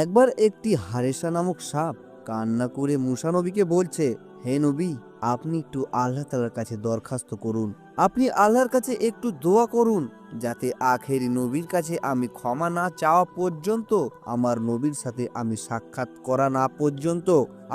একবার একটি হারেসা নামক সাপ কান্না করে মুসা নবীকে বলছে, হে নবী, আপনি একটু আল্লাহ তালার কাছে দরখাস্ত করুন। আপনি আল্লাহর কাছে একটু দোয়া করুন, যাতে আখেরি নবীর কাছে আমি ক্ষমা না চাওয়া পর্যন্ত, আমার নবীর সাথে আমি সাক্ষাৎ করা না পর্যন্ত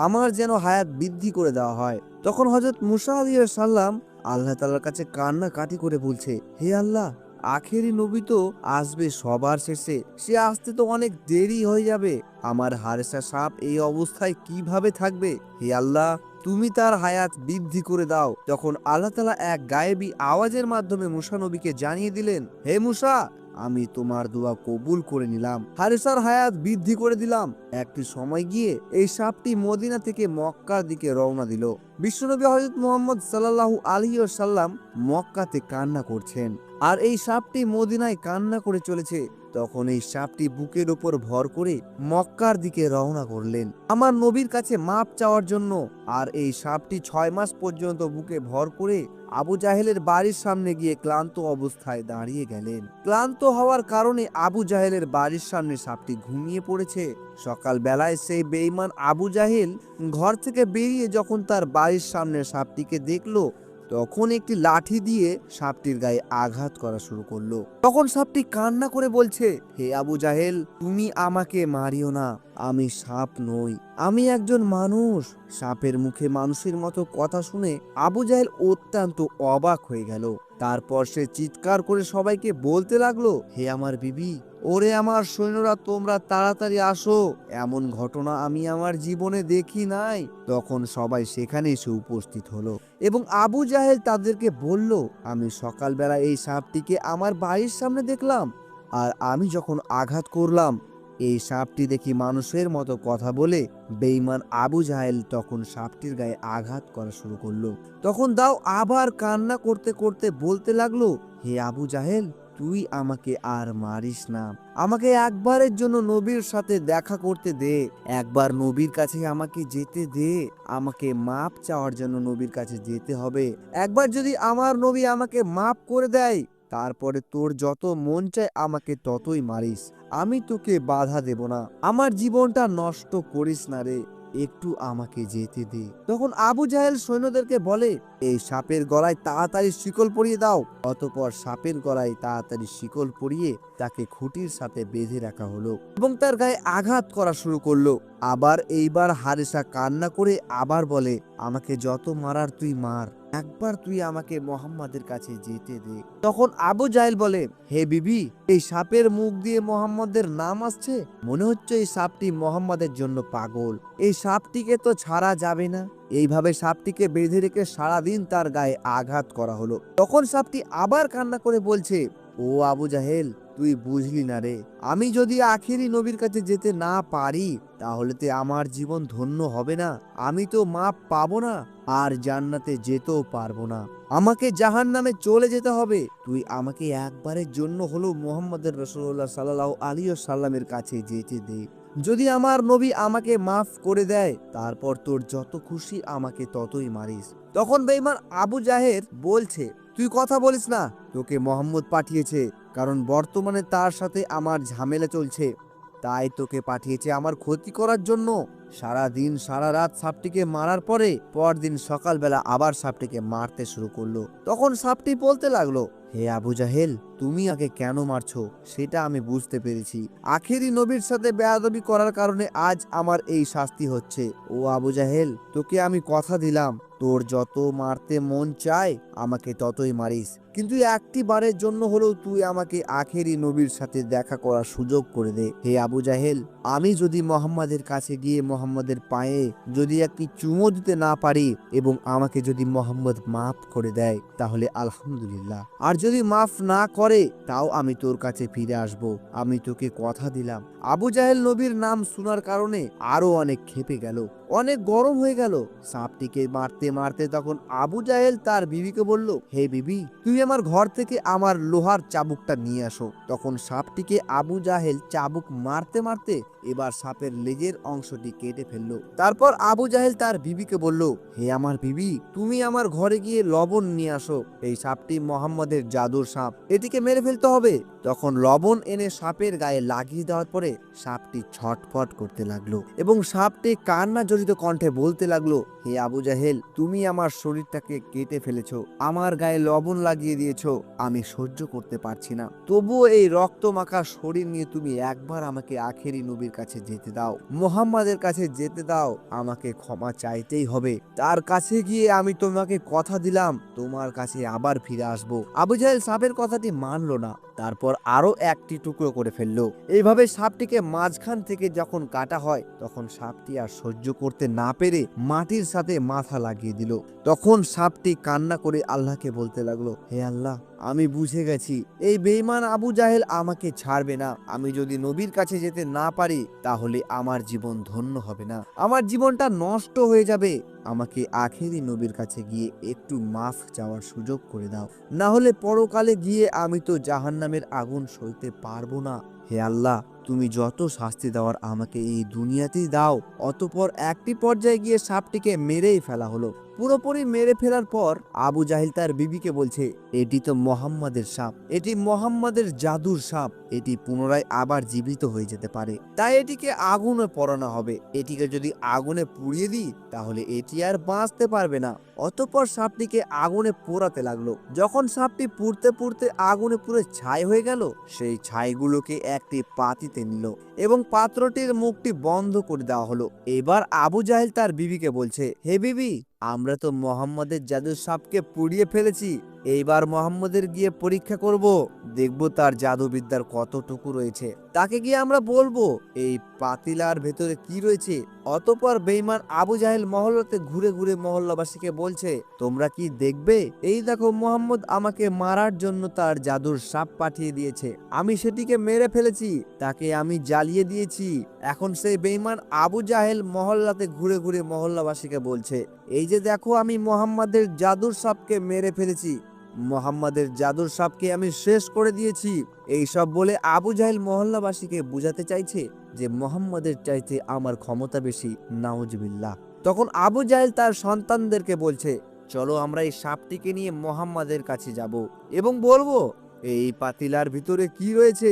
আমার যেন হায়াত বৃদ্ধি করে দেওয়া হয়। তখন হজরত মুসা আলী সাল্লাম আল্লাহ তালার কাছে কান্না কাটি করে বলছে, হে আল্লাহ আখেরি নবী তো আসবে সবার শেষে। সে আসতে তো অনেক দেরি হয়ে যাবে। আমার হারেসা সাপ এই অবস্থায় কীভাবে থাকবে? হে আল্লাহ, তুমি তার হায়াত বৃদ্ধি করে দাও। তখন আল্লাহ তালা এক গায়েবী আওয়াজের মাধ্যমে মুসা নবীকে জানিয়ে দিলেন, হে মুসা আমি তোমার দোয়া কবুল করে নিলাম। হারেসার হায়াত বৃদ্ধি করে দিলাম। একটি সময় গিয়ে এই সাপটি মদিনা থেকে মক্কার দিকে রওনা দিল। বিশ্বনবী হজরত মোহাম্মদ সাল্লাল্লাহু আলহিউ সাল্লাম মক্কাতে কান্না করছেন। আর এই সাপটি মদিনায় কান্না করে চলেছে। তখন এই সাপটি বুকের ওপর ভর করে মক্কার দিকে রওনা করলেন। আমার নবীর কাছে মাপ চাওয়ার জন্য আর এই সাপটি ছয় মাস পর্যন্ত বুকে ভর করে আবু জাহেলের বাড়ির সামনে গিয়ে ক্লান্ত অবস্থায় দাঁড়িয়ে গেলেন। ক্লান্ত হওয়ার কারণে আবু জাহেলের বাড়ির সামনে সাপটি ঘুমিয়ে পড়েছে। সকাল বেলায় সেই বেঈমান আবু জাহেল ঘর থেকে বেরিয়ে যখন তার বাড়ির সামনে সাপটিকে দেখল তখন একটি লাঠি দিয়ে সাপটির গায়ে আঘাত করা শুরু করল। তখন সাপটি কান্না করে বলছে, হে আবু জাহেল, তুমি আমাকে মারিও না। আমি সাপ নই। আমি একজন মানুষ। সাপের মুখে মানুষের মতো কথা শুনে আবু জাহেল অত্যন্ত অবাক হয়ে গেল। তারপর সে চিৎকার করে সবাইকে বলতে লাগল, হে আমার বিবি ওরে আমার সৈন্যরা, তোমরা তাড়াতাড়ি আসো। এমন ঘটনা আমি আমার জীবনে দেখি নাই। তখন সবাই সেখানে এসে উপস্থিত হলো এবং আবু জাহেল তাদেরকে বলল, আমি সকালবেলা এই সাপটিকে আমার বাড়ির সামনে দেখলাম আর আমি যখন আঘাত করলাম, এই সাপটি দেখি মানুষের মতো কথা বলে বেইমান আবু জাহেল তখন সাপটির গায়ে আঘাত করা শুরু করল। তখন দাও আবার কান্না করতে করতে বলতে লাগল, হে আবু জাহেল তুই আমাকে আর মারিস না। আমাকে একবারের জন্য নবীর সাথে দেখা করতে দে। একবার নবীর কাছে আমাকে যেতে দে। আমাকে মাপ চাওয়ার জন্য নবীর কাছে যেতে হবে। একবার যদি আমার নবী আমাকে মাপ করে দেয়, তারপরে তোর যত মন চায় আমাকে ততই মারিস। আমি তোকে বাধা দেব না। আমার জীবনটা নষ্ট করিস না রে। একটু আমাকে যেতে দে। তখন আবু জাহেল সৈন্যদেরকে বলে, এই সাপের গলায় তাড়াতাড়ি শিকল পরিয়ে দাও। অতপর সাপের গলায় তাড়াতাড়ি শিকল পরিয়ে তাকে খুঁটির সাথে বেঁধে রাখা হলো এবং তার গায়ে আঘাত করা শুরু করল। আবার এইবার হারেসা কান্না করে আবার বলে, আমাকে যত মারার তুই মার। একবার তুই আমাকে মোহাম্মদের কাছে যেতে দে। তখন আবু জাহেল বলে, হে বিবি, এই সাপের মুখ দিয়ে মোহাম্মদের নাম আসছে? মনে হচ্ছে এই সাপটি মোহাম্মদের জন্য পাগল। এই সাপটিকে তো ছাড়া যাবে না। এইভাবে সাপটিকে বেঁধে রেখে সারাদিন তার গায়ে আঘাত করা হলো। তখন সাপটি আবার কান্না করে বলছে, ও আবু জাহেল, তুই বুঝলি না রে। আমি যদি আখেরি নবীর কাছে যেতে না পারি, তাহলে তো আমার জীবন ধন্য হবে না। আমি তো মাপ পাবো না। আর জান্নাতে যেতেও পারব না। আমাকে জাহান নামে চলে যেতে হবে। তুই আমাকে একবারের জন্য হলো মোহাম্মদের রসুল্লাহ সাল্লাহ আলী সাল্লামের কাছে যেতে দে। যদি আমার নবী আমাকে মাফ করে দেয়, তারপর তোর যত খুশি আমাকে ততই মারিস। তখন বেইমান আবু জাহের বলছে, তুই কথা বলিস না, তোকে মোহাম্মদ পাঠিয়েছে, কারণ বর্তমানে তার সাথে আমার ঝামেলা চলছে। তাই তোকে পাঠিয়েছে আমার ক্ষতি করার জন্য। সারা দিন সারা রাত সাপটিকে মারার পরে পরদিন সকালবেলা আবার সাপটিকে মারতে শুরু করল। তখন সাপটি বলতে লাগল, হে আবু জাহেল, তুমি আগে কেন মারছো? সেটা আমি বুঝতে পেরেছি। আখেরি নবীর সাথে বেয়াদবি করার কারণে আজ আমার এই শাস্তি হচ্ছে। ও আবু জাহেল, তোকে আমি কথা দিলাম। তোর যত মারতে মন চায়, আমাকে ততই মারিস। কিন্তু একটি বারের জন্য হলেও তুই আমাকে আখেরি নবীর সাথে দেখা করার সুযোগ করে দে। হে আবু জাহেল, আমি যদি মোহাম্মদের কাছে গিয়ে মোহাম্মদের পায়ে যদি একটি চুমো দিতে না পারি এবং আমাকে যদি মোহাম্মদ মাফ করে দেয়, তাহলে আলহামদুলিল্লাহ। আর যদি মাফ না করে, তাও আমি তোর কাছে ফিরে আসব। আমি তোকে কথা দিলাম। আবু জাহেল নবীর নাম শোনার কারণে আরও অনেক খেপে গেল। অনেক গরম হয়ে গেল। সাপটিকে মারতে মারতে মারতে। তখন আবু জাহেল তার বিবিকে বলল, হে বিবি তুমি আমার ঘর থেকে আমার লোহার চাবুকটা নিয়ে আসো। তখন সাপটিকে আবু জাহেল চাবুক মারতে মারতে এবার সাপের লেজের অংশটি কেটে ফেলল। তারপর আবু জাহেল তার বিবিকে বলল, হে আমার বিবি, তুমি আমার ঘরে গিয়ে লবণ নিয়ে আসো। এই সাপটি মোহাম্মদের জাদুর সাপ। এটিকে মেরে ফেলতে হবে। তখন লবণ এনে সাপের গায়ে লাগিয়ে দেওয়ার পরে সাপটি ছটফট করতে লাগল এবং সাপটি কান্না জড়িত কণ্ঠে বলতে লাগল, হে আবু জাহেল, তুমি আমার শরীরটাকে কেটে ফেলেছ। আমার গায়ে লবণ লাগিয়ে দিয়েছ। আমি সহ্য করতে পারছি না। তবুও এই রক্ত মাখা শরীর নিয়ে তুমি একবার আমাকে আখেরি নবীর কাছে যেতে দাও। মোহাম্মদের কাছে যেতে দাও। আমাকে ক্ষমা চাইতেই হবে। তার কাছে গিয়ে আমি তোমাকে কথা দিলাম। তোমার কাছে আবার ফিরে আসব। আবু জাহেল সাপের কথাটি মানলো না। তারপর আরও একটি টুকরো করে ফেলল। এইভাবে সাপটিকে মাঝখান থেকে যখন কাটা হয়, তখন সাপটি আর সহ্য করতে না পেরে মাটির সাথে মাথা লাগিয়ে দিল। তখন সাপটি কান্না করে আল্লাহকে বলতে লাগল, হে আল্লাহ, আমি বুঝে গেছি। এই বেইমান আবু জাহেল আমাকে ছাড়বে না। আমি যদি নবীর কাছে যেতে না পারি, তাহলে আমার জীবন ধন্য হবে না। আমার জীবনটা নষ্ট হয়ে যাবে। আমাকে আখেরি নবীর কাছে গিয়ে একটু মাফ চাওয়ার সুযোগ করে দাও। না হলে পরকালে গিয়ে আমি তো জাহান্নামের আগুন সইতে পারব না। হে আল্লাহ তুমি যত শাস্তি দেওয়ার আমাকে এই দুনিয়াতেই দাও, অতপর একটি পর্যায়ে গিয়ে সাপটিকে মেরেই ফেলা হলো। পুরোপুরি মেরে ফেলার পর আবু জাহিল তার বিবিকে বলছে, এটি তো মোহাম্মদের সাপ। এটি মোহাম্মদের জাদুর সাপ। এটি পুনরায় আবার জীবিত হয়ে যেতে পারে। তাই এটিকে আগুনে পড়ানো হবে। এটিকে যদি আগুনে পুড়িয়ে দিই, তাহলে এটি আর বাঁচতে পারবে না। অতপর সাপটিকে আগুনে পোড়াতে লাগল। যখন সাপটি পুড়তে পুড়তে আগুনে পুরো ছাই হয়ে গেল, সেই ছাইগুলোকে একটি পাতিতে In low. এবং পাত্রটির মুখটি বন্ধ করে দেওয়া হলো। এবার আবু জাহেল তার বিবিকে বলছে, হে বিবি, আমরা তো মোহাম্মদের জাদুর সাপকে পুড়িয়ে ফেলেছি। এইবার মোহাম্মদের গিয়ে পরীক্ষা করব, দেখব তার জাদুবিদ্যার কতটুকু রয়েছে। তাকে গিয়ে আমরা বলব, এই পাতিলার ভেতরে কি রয়েছে? অতপর বেইমান আবু জাহেল মহল্লাতে ঘুরে ঘুরে মহল্লাবাসীকে বলছে, তোমরা কি দেখবে? এই দেখো মোহাম্মদ আমাকে মারার জন্য তার জাদুর সাপ পাঠিয়ে দিয়েছে। আমি সেটিকে মেরে ফেলেছি। তাকে আমি জ্বালিয়ে দিয়েছি। এখন সেই বেইমান আবু জাহেল মহল্লাতে ঘুরে ঘুরে মহল্লাবাসীকে বলছে, এই যে দেখো আমি মোহাম্মদের জাদুর সাপকে মেরে ফেলেছি। মোহাম্মদের জাদুর সাপকে আমি শেষ করে দিয়েছি। এই সব বলে আবু জাহেল মহল্লাবাসীকে বুঝাতে চাইছে যে মোহাম্মদের চাইতে আমার ক্ষমতা বেশি, নাউজবিল্লাহ। তখন আবু জাহেল তার সন্তানদেরকে বলছে, চলো আমরা এই সাপটিকে নিয়ে মোহাম্মদের কাছে যাব এবং বলব, এই পাতিলার ভিতরে কি রয়েছে?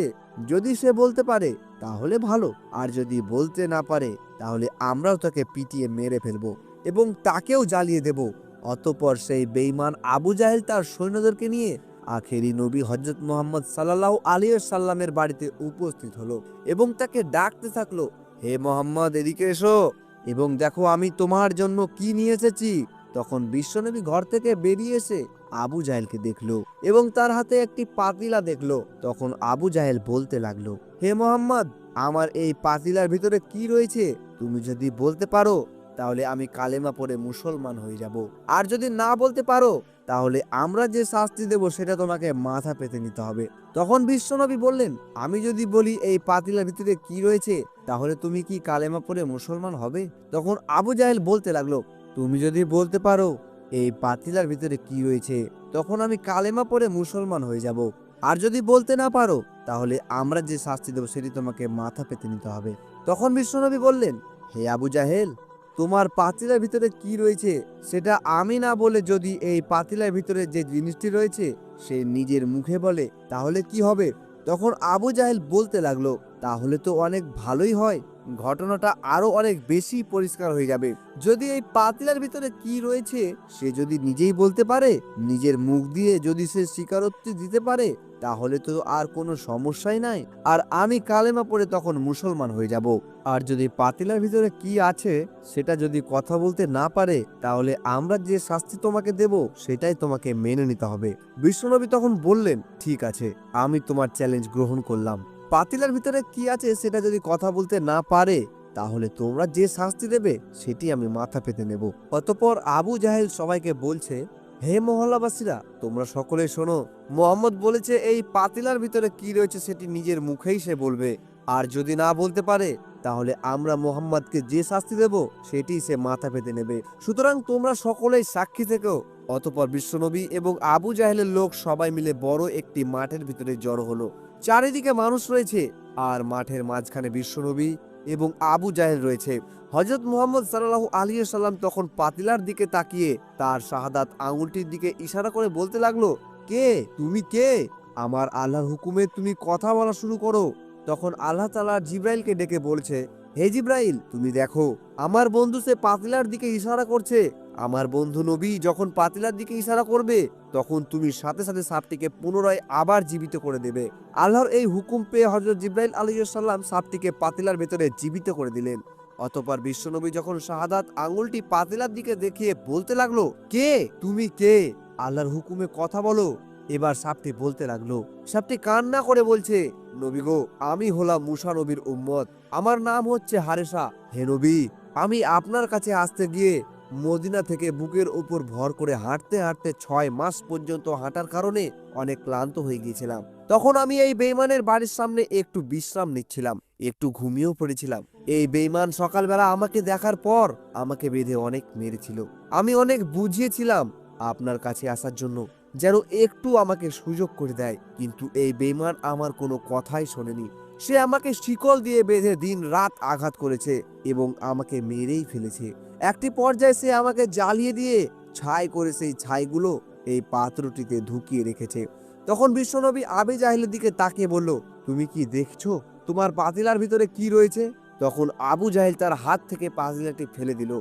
যদি সে বলতে পারে তাহলে ভালো। আর যদি বলতে না পারে, তাহলে আমরাও তাকে পিটিয়ে মেরে ফেলব এবং তাকেও জ্বালিয়ে দেব। অতপর সেই বেইমান আবু জাহেল তার সৈন্যদেরকে নিয়ে আখেরি নবী হজরত মোহাম্মদ সাল্লাহ আলী সাল্লামের বাড়িতে উপস্থিত হলো এবং তাকে ডাকতে থাকল, হে মোহাম্মদ, এদিকে এসো এবং দেখো আমি তোমার জন্য কি নিয়ে এসেছি। তখন বিশ্বনবী ঘর থেকে বেরিয়ে এসে আবু জাহেলকে দেখল এবং তার হাতে একটি পাতিলা দেখল। তখন আবু জাহেল বলতে লাগল, হে মোহাম্মদ, আমার এই পাতিলার ভিতরে কি রয়েছে? তুমি যদি বলতে পারো, তাহলে আমি কালেমা পড়ে মুসলমান হয়ে যাব। আর যদি না বলতে পারো, তাহলে আমরা যে শাস্তি দেব সেটা তোমাকে মাথা পেতে নিতে হবে। তখন বিশ্বনবী বললেন, আমি যদি বলি এই পাতিলার ভিতরে কি রয়েছে, তাহলে তুমি কি কালেমা পড়ে মুসলমান হবে? তখন আবু জাহেল বলতে লাগল, তুমি যদি বলতে পারো এই পাতিলার ভিতরে কি রয়েছে? তখন আমি কালেমা পড়ে মুসলমান হয়ে যাব। আর যদি বলতে না পারো, তাহলে আমরা যে শাস্তি দেবো সেটি তোমাকে মাথা পেতে নিতে হবে। তখন বিশ্বনবী বললেন, হে আবু জাহেল, তোমার পাতিলার ভিতরে কি রয়েছে সেটা আমি না বলে যদি এই পাতিলার ভিতরে যে জিনিসটি রয়েছে সে নিজের মুখে বলে, তাহলে কি হবে? তখন আবু জাহেল বলতে লাগল, তাহলে তো অনেক ভালোই হয়। ঘটনাটা আরও অনেক বেশি পরিষ্কার হয়ে যাবে। যদি এই পাতিলার ভিতরে কি রয়েছে, সে যদি নিজেই বলতে পারে, নিজের মুখ দিয়ে যদি সে স্বীকারোক্তি দিতে পারে, তাহলে তো আর কোনো সমস্যাই নাই। আর আমি কালেমা পড়ে তখন মুসলমান হয়ে যাব। আর যদি পাতিলার ভিতরে কি আছে, সেটা যদি কথা বলতে না পারে, তাহলে আমরা যে শাস্তি তোমাকে দেব, সেটাই তোমাকে মেনে নিতে হবে। বিশ্বনবী তখন বললেন, ঠিক আছে, আমি তোমার চ্যালেঞ্জ গ্রহণ করলাম। পাতিলার ভিতরে কি আছে সেটা যদি কথা বলতে না পারে, তাহলে তোমরা যে শাস্তি দেবে, সেটি আমি মাথা পেতে নেব। অতপর আবু জাহেল সবাইকে বলছে, হে মহল্লাবাসীরা, তোমরা সকলে শোনো। মোহাম্মদ বলেছে, এই পাতিলার ভিতরে কি রয়েছে সেটি নিজের মুখেই সে বলবে। আর যদি না বলতে পারে, তাহলে আমরা মোহাম্মদকে যে শাস্তি দেব, সেটি সে মাথা পেতে নেবে। সুতরাং তোমরা সকলেই সাক্ষী থেকেও অতপর বিশ্বনবী এবং আবু জাহেলের লোক সবাই মিলে বড় একটি মাঠের ভিতরে জড়ো হলো। চারিদিকে মানুষ রয়েছে আর মাঠের মাঝখানে বিশ্বনবী এবং আবু জাহেল রয়েছে। হজরত মোহাম্মদ সাল্লাহ আলী সাল্লাম তখন পাতিলার দিকে তাকিয়ে তার শাহাদাত আঙুলটির দিকে ইশারা করে বলতে লাগল, কে? তুমি কে? আমার আল্লাহর হুকুমে তুমি কথা বলা শুরু করো। তখন আল্লাহ তালা জিব্রাইলকে ডেকে বলছে, হে জিব্রাইল, তুমি দেখো, আমার বন্ধু সে পাতিলার দিকে ইশারা করছে। আমার বন্ধু নবী যখন পাতিলার দিকে ইশারা করবে, তখন তুমি সাথে সাথে সাপটিকে পুনরায় আবার জীবিত করে দেবে। আল্লাহর এই হুকুম পেয়ে হজরত জিব্রাইল আলাইসাল্লাম সাপটিকে পাতিলার ভেতরে জীবিত করে দিলেন। অতপর বিশ্বনবী যখন শাহাদাত আঙুলটি পাতিলার দিকে দেখিয়ে বলতে লাগল, কে? তুমি কে? আল্লাহর হুকুমে কথা বলো। এবার সাপটি বলতে লাগল, সাপটি কান্না করে বলছে, নবী গো, আমি হলাম মুসা নবীর উম্মত। আমার নাম হচ্ছে হারেসা হে নবী, আমি আপনার কাছে আসতে গিয়ে মদিনা থেকে বুকের উপর ভর করে হাঁটতে হাঁটতে ছয় মাস পর্যন্ত হাঁটার কারণে অনেক ক্লান্ত হয়ে গিয়েছিলাম। তখন আমি এই বেইমানের বাড়ির সামনে একটু বিশ্রাম নিচ্ছিলাম, একটু ঘুমিয়েও পড়েছিলাম। এই বেইমান সকালবেলা আমাকে দেখার পর আমাকে বেঁধে অনেক মেরেছিল। আমি অনেক বুঝিয়েছিলাম আপনার কাছে আসার জন্য, যেন একটু আমাকে সুযোগ করে দেয়, কিন্তু এই বেইমান আমার কোনো কথাই শোনেনি। সে আমাকে শিকল দিয়ে বেঁধে দিন রাত আঘাত করেছে এবং আমাকে মেরেই ফেলেছে। একটি পর্যায়ে সে আমাকে জ্বালিয়ে দিয়ে ছাই করে সেই ছাইগুলো এই পাত্রটিতে ঢুকিয়ে রেখেছে। তখন বিশ্বনবী আবি জাহিলের দিকে তাকিয়ে বলল, তুমি কি দেখছ? তোমার পাতিলার ভিতরে কি রয়েছে? তখন আবু জাহিল তার হাত থেকে পাতিলাটি ফেলে দিল।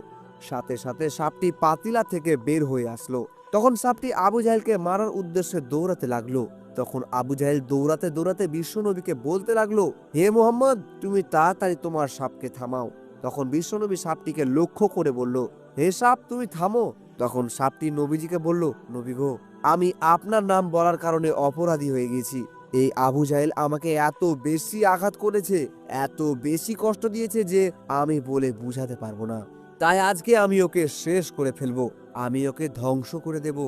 সাথে সাথে সাপটি পাতিলা থেকে বের হয়ে আসলো। তখন সাপটি আবু জাহেলকে মারার উদ্দেশ্যে দৌড়াতে লাগল। তখন আবু জাহেল দৌড়াতে দৌড়াতে বিশ্বনবীকে বলতে লাগল, হে মোহাম্মদ, তুমি তাড়াতাড়ি তোমার সাপকে থামাও। তখন বিশ্বনবী সাপটিকে লক্ষ্য করে বলল, হে সাপ, তুমি থামো। তখন সাপটি নবীজিকে বলল, নবী গো, আমি আপনার নাম বলার কারণে অপরাধী হয়ে গেছি এই আবু জাহেল আমাকে এত বেশি আঘাত করেছে, এত বেশি কষ্ট দিয়েছে যে আমি বলে বুঝাতে পারব না। তাই আজকে আমি ওকে শেষ করে ফেলব, আমি ওকে ধ্বংস করে দেব।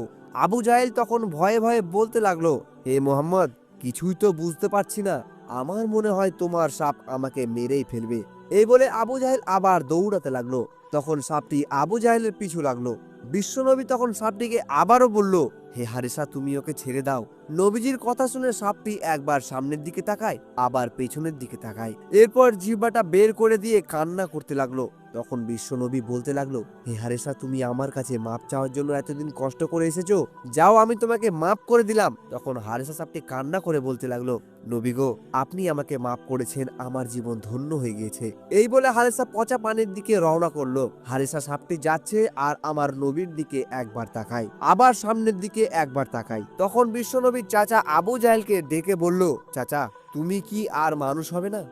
আবু জাহেল তখন ভয়ে ভয়ে বলতে লাগল, হে মোহাম্মদ, কিছুই তো বুঝতে পারছি না। আমার মনে হয় তোমার সাপ আমাকে মেরেই ফেলবে। এই বলে আবু জাহেল আবার দৌড়াতে লাগল। তখন সাপটি আবু জাহেলের পিছু লাগল। বিশ্বনবী তখন সাপটিকে আবারও বলল, হে হারিসা, তুমি ওকে ছেড়ে দাও। নবীজির কথা শুনে সাপটি একবার সামনের দিকে তাকায়, আবার পেছনের দিকে তাকায়। এরপর জিহ্বাটা বের করে দিয়ে কান্না করতে লাগল। তখন বিশ্বনবী বলতে লাগল, হে হারেসা, তুমি আমার কাছে মাপ চাওয়ার জন্য এতদিন কষ্ট করে এসেছ। যাও, আমি তোমাকে মাপ করে দিলাম। তখন হারেসা সাপটি কান্না করে বলতে লাগল, নবী গো, আপনি আমাকে মাপ করেছেন, আমার জীবন ধন্য হয়ে গিয়েছে। এই বলে হারেসা পচা পানির দিকে রওনা করল। হারেসা সাপটি যাচ্ছে আর আমার নবীর দিকে একবার তাকায়, আবার সামনের দিকে একবার তাকায়। তখন বিশ্বনবীর চাচা আবু জাহেলকে ডেকে বলল, চাচা, তুমি কি আর মানুষ হবে না?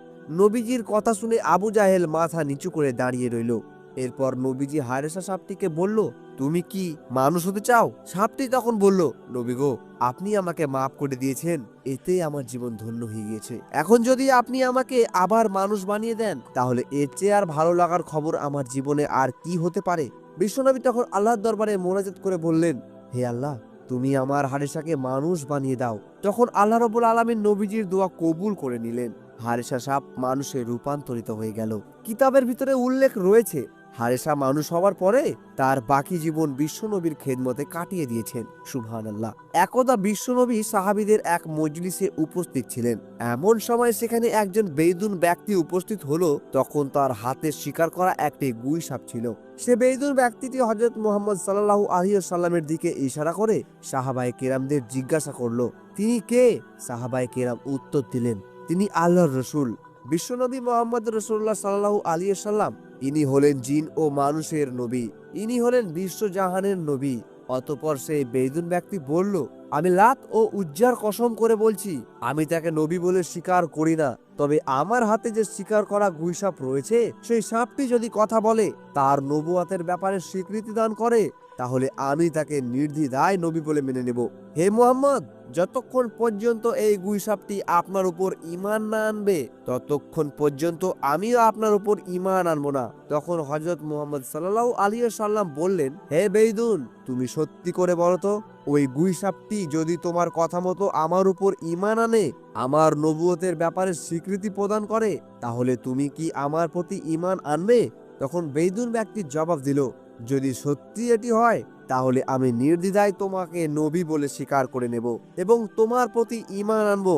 নবীজির কথা শুনে আবু জাহেল মাথা নিচু করে দাঁড়িয়ে রইল। এরপর নবীজি হারেসা সাপটিকে বলল, তুমি কি মানুষ হতে চাও? সাপটি তখন বলল, নবী গো, আপনি আমাকে মাফ করে দিয়েছেন, এতে আমার জীবন ধন্য হয়ে গিয়েছে। এখন যদি আপনি আমাকে আবার মানুষ বানিয়ে দেন, তাহলে এর চেয়ে আর ভালো লাগার খবর আমার জীবনে আর কি হতে পারে? বিশ্বনবী তখন আল্লাহর দরবারে মোনাজাত করে বললেন, হে আল্লাহ, তুমি আমার হারেসাকে মানুষ বানিয়ে দাও। তখন আল্লাহ রবুল আলমীর নবীজির দোয়া কবুল করে নিলেন। হারেসা সাপ মানুষে রূপান্তরিত হয়ে গেল। কিতাবের ভিতরে উল্লেখ রয়েছে হারেসা মানুষ হওয়ার পরে তার বাকি জীবন বিশ্বনবীর খেদমতে কাটিয়ে দিয়েছেন সুবহান আল্লাহ একদা বিশ্বনবী সাহাবিদের এক মজলিসে উপস্থিত ছিলেন। এমন সময় সেখানে একজন বেদুন ব্যক্তি উপস্থিত হলো, তখন তার হাতে শিকার করা একটি গুই সাপ ছিল। সে বেদুন ব্যক্তিটি হজরত মোহাম্মদ সাল্লাহ আলিয়া সাল্লামের দিকে ইশারা করে সাহাবাই কেরামদের জিজ্ঞাসা করল, তিনি কে? সাহাবাই কেরাম উত্তর দিলেন, তিনি আল্লাহর রসুল। বিশ্বনবী মোহাম্মদ রসুল্লাহ সাল্লাহ আলিয়া সাল্লাম ইনি হলেন জিন ও মানুষের নবী। ইনি হলেন বিশ্বজাহানের নবী। অতপর সেই বেদুন ব্যক্তি বলল, আমি লাত ও উজ্জার কসম করে বলছি, আমি তাকে নবী বলে স্বীকার করি না। তবে আমার হাতে যে স্বীকার করা গুইসাপ রয়েছে, সেই সাপটি যদি কথা বলে, তার নবুয়াতের ব্যাপারে স্বীকৃতি দান করে তাহলে আমি তাকে নির্দ্বিধায় নবী বলে মেনে নেব। হে মোহাম্মদ, যতক্ষণ পর্যন্ত এই গুইসাপটি আপনার উপর ইমান না আনবে, ততক্ষণ পর্যন্ত আমিও আপনার উপর ইমান আনব না। তখন হজরত মোহাম্মদ সাল্লাহ আলিয়া সাল্লাম বললেন, হে বেইদুন, তুমি সত্যি করে বলো তো, ওই গুইসাপটি যদি তোমার কথা মতো আমার উপর ইমান আনে, আমার নবুয়তের ব্যাপারে স্বীকৃতি প্রদান করে, তাহলে তুমি কি আমার প্রতি ইমান আনবে? তখন বেইদুন ব্যক্তির জবাব দিল যদি সত্যি এটি হয়, তাহলে আমি নির্দ্বিধায় তোমাকে নবী বলে স্বীকার করে নেব এবং তোমার প্রতি ইমান আনব।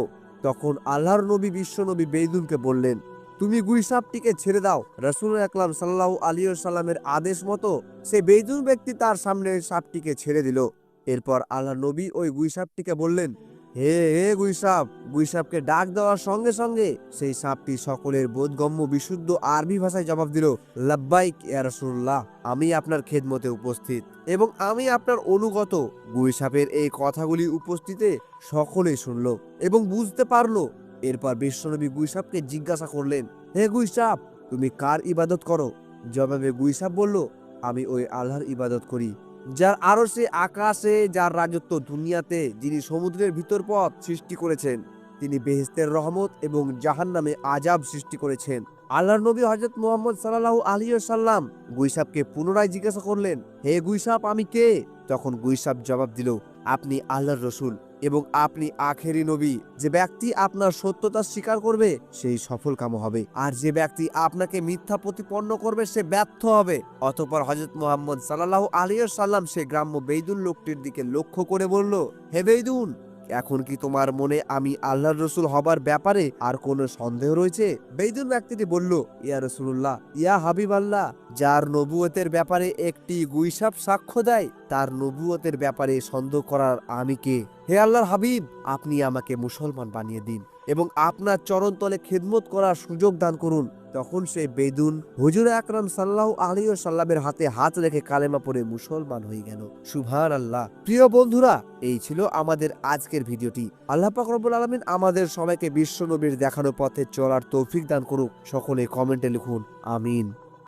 তখন আল্লাহর নবী বিশ্ব নবী বেইদুনকে বললেন, তুমি গুইসাপটিকে ছেড়ে দাও। রসুল আকলাম সাল্লাহ আলী সাল্লামের আদেশ মতো সে বেইদুন ব্যক্তি তার সামনে সাপটিকে ছেড়ে দিল। এরপর আল্লাহ নবী ওই গুইসাপটিকে বললেন হে হে গুইসাপ গুইসাপকে ডাক দেওয়ার সঙ্গে সঙ্গে সেই সাপটি সকলের বোধগম্য বিশুদ্ধ আরবি ভাষায় জবাব দিল, লাব্বাইক, ইয়া রাসূলুল্লাহ, আমি আপনার খেদমতে উপস্থিত এবং আমি আপনার অনুগত। গুইসাপের এই কথাগুলি উপস্থিতে সকলেই শুনল এবং বুঝতে পারল। এরপর বিশ্বনবী গুইসাপকে জিজ্ঞাসা করলেন, হে গুইসাপ তুমি কার ইবাদত করো? জবাবে গুইসাপ বলল, আমি ওই আল্লাহর ইবাদত করি। যার আরও সে আকাশে যার রাজত্ব দুনিয়াতে যিনি সমুদ্রের ভিতর পথ সৃষ্টি করেছেন, তিনি বেহেস্তের রহমত এবং জাহান নামে আজাব সৃষ্টি করেছেন। আল্লাহ নবী হজরত মোহাম্মদ সাল্লাহ আলী সাল্লাম গুইসাবকে পুনরায় জিজ্ঞাসা করলেন, হে গুইসাব আমি কে? তখন গুইসাব জবাব দিল, আপনি আল্লাহর রসুল। এবং আপনি আখেরি নবী। যে ব্যক্তি আপনার সত্যতা স্বীকার করবে, সেই সফল কাম হবে। আর যে ব্যক্তি আপনাকে মিথ্যা প্রতিপন্ন করবে, সে ব্যর্থ হবে। অতপর হজরত মোহাম্মদ সাল্লাহ আলিয়া সাল্লাম সে গ্রাম্য বেইদুন লোকটির দিকে লক্ষ্য করে বলল, হে বেদুন এখন কি তোমার মনে আমি আল্লাহর রসুল হবার ব্যাপারে আর কোনো সন্দেহ রয়েছে? বেদুন ব্যক্তিটি বলল, ইয়া রসুল্লাহ ইয়া হাবিব আল্লাহ যার নবুয়তের ব্যাপারে একটি গুইসাপ সাক্ষ্য দেয়, তার নবুয়তের ব্যাপারে সন্দেহ করার আমি কে? হে আল্লাহর হাবিব, আপনি আমাকে মুসলমান বানিয়ে দিন। এবং আপনার চরণতলে খেদমত করার সুযোগ দান করুন। তখন সে বেদুন হুজুর আকরাম সাল্লাহ আলী ও সাল্লামের হাতে হাত রেখে কালেমা পরে মুসলমান হয়ে গেল। সুভান আল্লাহ প্রিয় বন্ধুরা, এই ছিল আমাদের আজকের ভিডিওটি। আল্লাহ পাকরবুল আলমিন আমাদের সবাইকে বিশ্বনবীর দেখানো পথে চলার তৌফিক দান করুক। সকলে কমেন্টে লিখুন, আমিন।